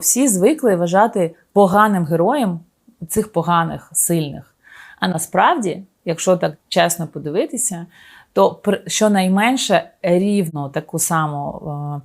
Всі звикли вважати поганим героєм цих поганих, сильних. А насправді, якщо так чесно подивитися, то щонайменше рівно таку саму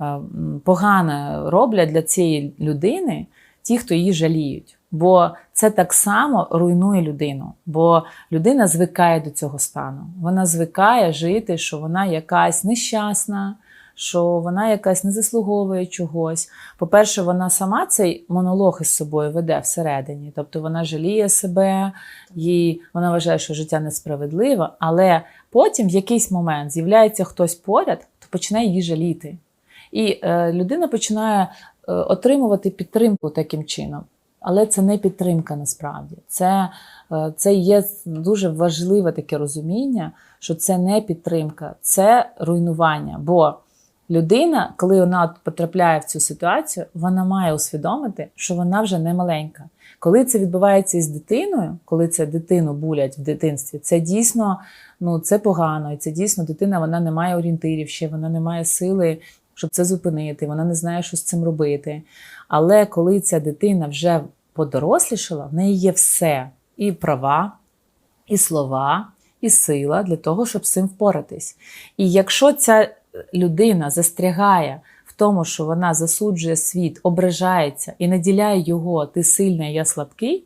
е, е, погане роблять для цієї людини ті, хто її жаліють. Бо це так само руйнує людину. Бо людина звикає до цього стану. Вона звикає жити, що вона якась нещасна, що вона якась не заслуговує чогось. По-перше, вона сама цей монолог із собою веде всередині. Тобто вона жаліє себе, їй, вона вважає, що життя несправедливе, але потім в якийсь момент з'являється хтось поряд, то починає її жаліти. І е, людина починає е, отримувати підтримку таким чином. Але це не підтримка насправді. Це, е, це є дуже важливе таке розуміння, що це не підтримка, це руйнування. Бо людина, коли вона потрапляє в цю ситуацію, вона має усвідомити, що вона вже не маленька. Коли це відбувається із дитиною, коли це дитину булять в дитинстві, це дійсно ну, це погано, і це дійсно дитина вона не має орієнтирів ще, вона не має сили, щоб це зупинити, вона не знає, що з цим робити. Але коли ця дитина вже подорослішала, в неї є все: і права, і слова, і сила для того, щоб з цим впоратись. І якщо ця людина застрягає в тому, що вона засуджує світ, ображається і наділяє його ти сильний, я слабкий,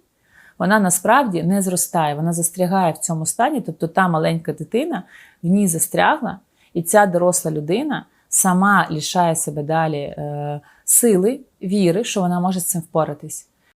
вона насправді не зростає, вона застрягає в цьому стані, тобто та маленька дитина в ній застрягла, і ця доросла людина сама лишає себе далі е, сили, віри, що вона може з цим впоратись.